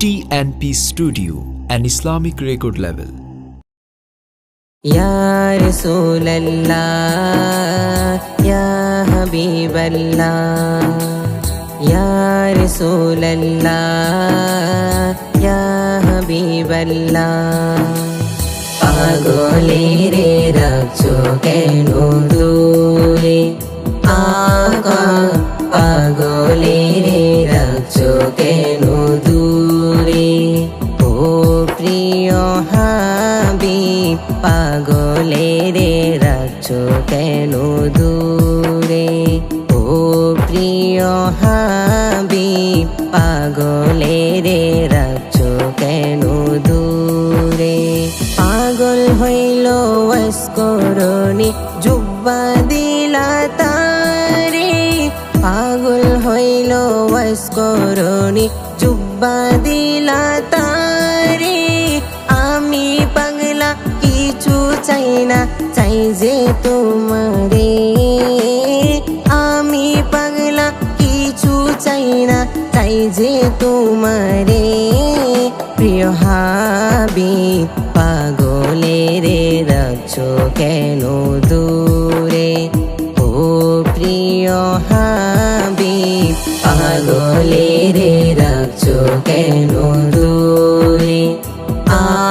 TNP Studio, an Islamic record label. Ya Rasulallah, Ya Habiballah, Ya Rasulallah, Ya Habiballah. পাগলের রাখছো কেন দূরে আকা পাগল হাবিব পাগলেরে রাখছো কেন দূরে? ও প্রিয় হাবিব পাগলেরে রাখছো কেন দূরে? পাগল হইল ওয়াসকরণী জুব্বা দিলা তারে। পাগল হইল ওয়াসকরণী জুব্বা দিলা তোমারে। আমি পাগলা, কিছু চাই না চাই যে তোমারে। প্রিয় হাবি, পাগলেরে রাখছো কেন দূরে? ও প্রিয় হাবি, পাগলেরে রাখছো কেন দূরে? আগা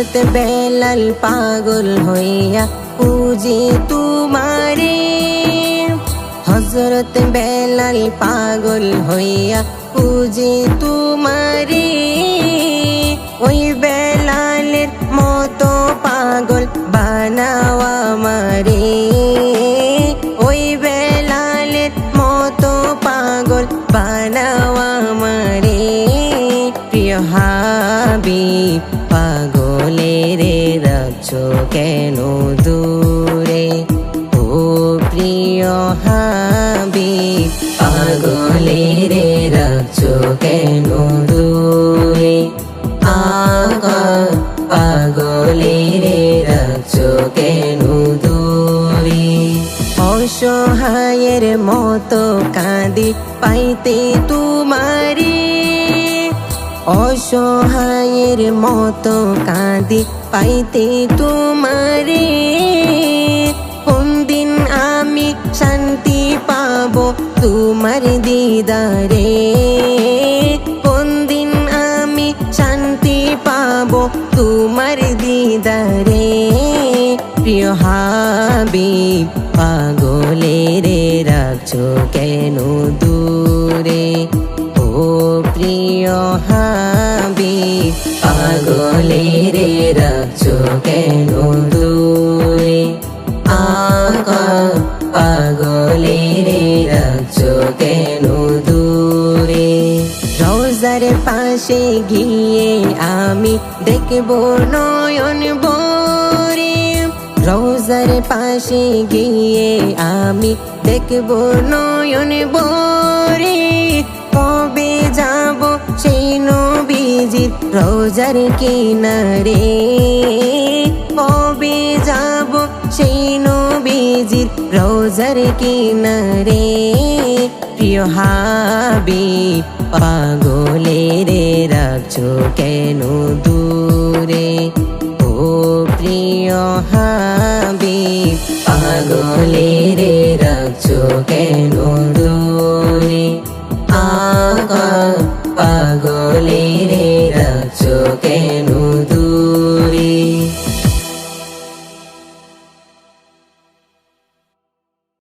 হজরত বেলাল পাগল হইয়া পুজি তোমারে। হজরত বেলাল পাগল হইয়া পুজি তোমারে। ওই বেলালের মতো পাগল বানাওয়া মারে ওই বেলালের মতো পাগল বানাওয়া মারে প্রিয় হাবি পাগলেরে রাখছো কেন দূরে ও প্রিয় হাবি পাগলেরে রাখছো কেন দূরে আগা পাগলেরে রাখছো কেন দূরে অসহায়ের মতো কাঁদি, পাইতে তোমারে অসহায়ের মতো কাঁদি, পাইতে তোমারে। কোন দিন আমি শান্তি পাবো তোমার দিদারে। কোন দিন আমি শান্তি পাবো তোমার দিদারে। প্রিয় হাবিব, পাগলেরে রাখছো কেন দূরে? ও প্রিয় হাবিব, পাগলেরে রাখছো কেন দূরে আগা পাগলেরে রাখছো কেন দূরে রোজার পাশে গিয়ে আমি দেখব নয়ন ভরে। রোজার পাশে গিয়ে আমি দেখব নয়ন ভরে। রোজার কিনারে, কবে যাব সেই নবীজির রোজার কিনারে? প্রিয় হাবি পাগলে রে রাখছো কেন দূরে? ও প্রিয় হাবি পাগলে রে রাখছো কেন দূরে? আগা পাগলেরে রাখছো কেন